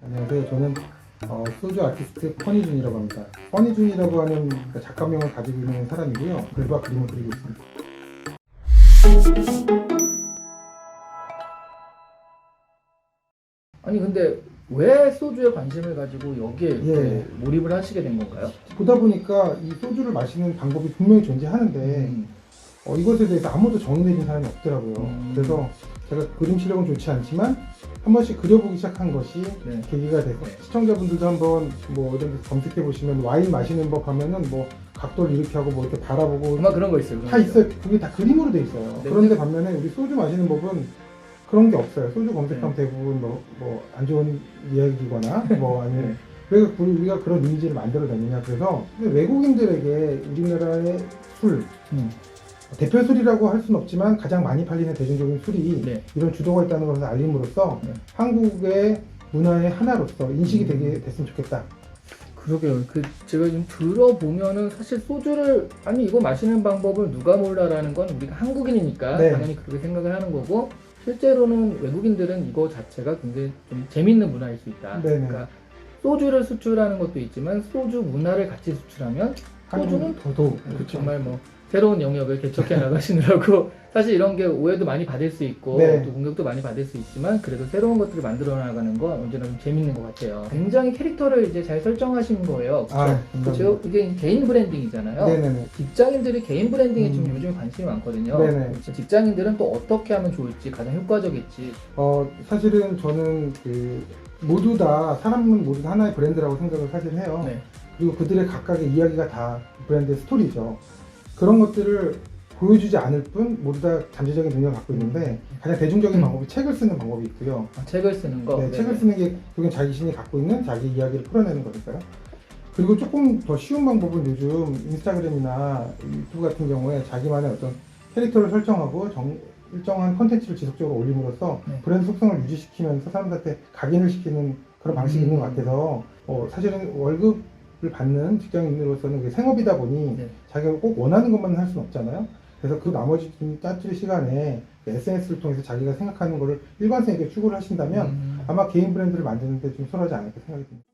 안녕하세요. 저는 어, 소주 아티스트 퍼니준이라고 합니다. 퍼니준이라고 하는 그 작가명을 가지고 있는 사람이고요. 글과 그림을 그리고 있습니다. 아니 근데 왜 소주에 관심을 가지고 여기에 이렇게 예. 몰입을 하시게 된 건가요? 보다 보니까 이 소주를 마시는 방법이 분명히 존재하는데 음. 어, 이것에 대해서 아무도 정의 내린 사람이 없더라고요. 음. 그래서 제가 그림 실력은 좋지 않지만 한 번씩 그려보기 시작한 것이 네. 계기가 돼서 네. 시청자분들도 한번 뭐 검색해 보시면 와인 마시는 법 하면은 뭐 각도를 이렇게 하고 뭐 이렇게 바라보고 아마 그런 거 있어요. 다 있어요. 그게 다 그림으로 돼 있어요. 네. 그런데 반면에 우리 소주 마시는 법은 그런 게 없어요. 소주 검색하면 네. 대부분 뭐안 좋은 이야기거나 뭐 아니면 네. 왜 그- 우리가 그런 이미지를 만들어내느냐 그래서 외국인들에게 우리나라의 술 음. 대표 술이라고 할 수는 없지만 가장 많이 팔리는 대중적인 술이 네. 이런 주도가 있다는 것을 알림으로써 네. 한국의 문화의 하나로서 인식이 음. 되게 됐으면 좋겠다. 그러게요. 그 제가 지금 들어보면은 사실 소주를 아니 이거 마시는 방법을 누가 몰라라는 건 우리가 한국인이니까 네. 당연히 그렇게 생각을 하는 거고 실제로는 외국인들은 이거 자체가 굉장히 좀 재밌는 문화일 수 있다. 네네. 그러니까 소주를 수출하는 것도 있지만 소주 문화를 같이 수출하면 소주는 더더욱 그 그렇죠. 정말 뭐 새로운 영역을 개척해 나가시느라고 사실 이런 게 오해도 많이 받을 수 있고 네. 또 공격도 많이 받을 수 있지만 그래도 새로운 것들을 만들어 나가는 건 언제나 좀 재밌는 것 같아요. 굉장히 캐릭터를 이제 잘 설정하신 거예요. 그렇죠? 아. 그렇죠? 이게 개인 브랜딩이잖아요. 네네네. 직장인들이 개인 브랜딩에 지금 음. 요즘 관심이 많거든요. 네네. 직장인들은 또 어떻게 하면 좋을지 가장 효과적일지 어 사실은 저는 그 모두 다 사람은 모두 다 하나의 브랜드라고 생각을 사실 해요. 네. 그리고 그들의 각각의 이야기가 다 브랜드의 스토리죠. 그런 것들을 보여주지 않을 뿐 모두 다 잠재적인 능력을 갖고 있는데 가장 대중적인 음. 방법이 책을 쓰는 방법이 있고요. 아, 책을 쓰는 거. 네. 책을 쓰는 게 결국엔 자기 신이 갖고 있는 자기 이야기를 풀어내는 거니까요. 그리고 조금 더 쉬운 방법은 요즘 인스타그램이나 유튜브 같은 경우에 자기만의 어떤 캐릭터를 설정하고 정- 일정한 컨텐츠를 지속적으로 올림으로써 네. 브랜드 속성을 유지시키면서 사람들한테 각인을 시키는 그런 방식이 음. 있는 것 같아서 어, 사실은 월급을 받는 직장인으로서는 생업이다 보니 네. 자기가 꼭 원하는 것만 할 수는 없잖아요. 그래서 그 나머지 좀 짜투리 시간에 SNS를 통해서 자기가 생각하는 일관성 있게 추구를 하신다면 음. 아마 개인 브랜드를 만드는데 좀 수월하지 않을까 생각이 듭니다.